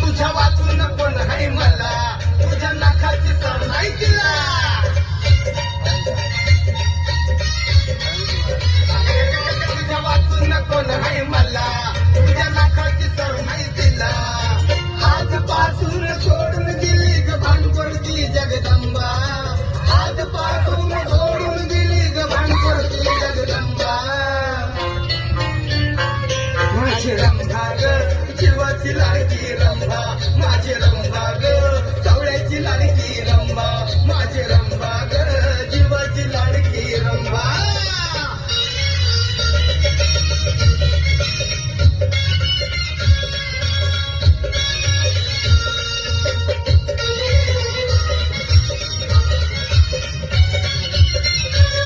तुझ्या ग. जीवाची लाडकी रंभा माझे रंभा ग. सवळ्याची लाडकी रंभा माझे रंभा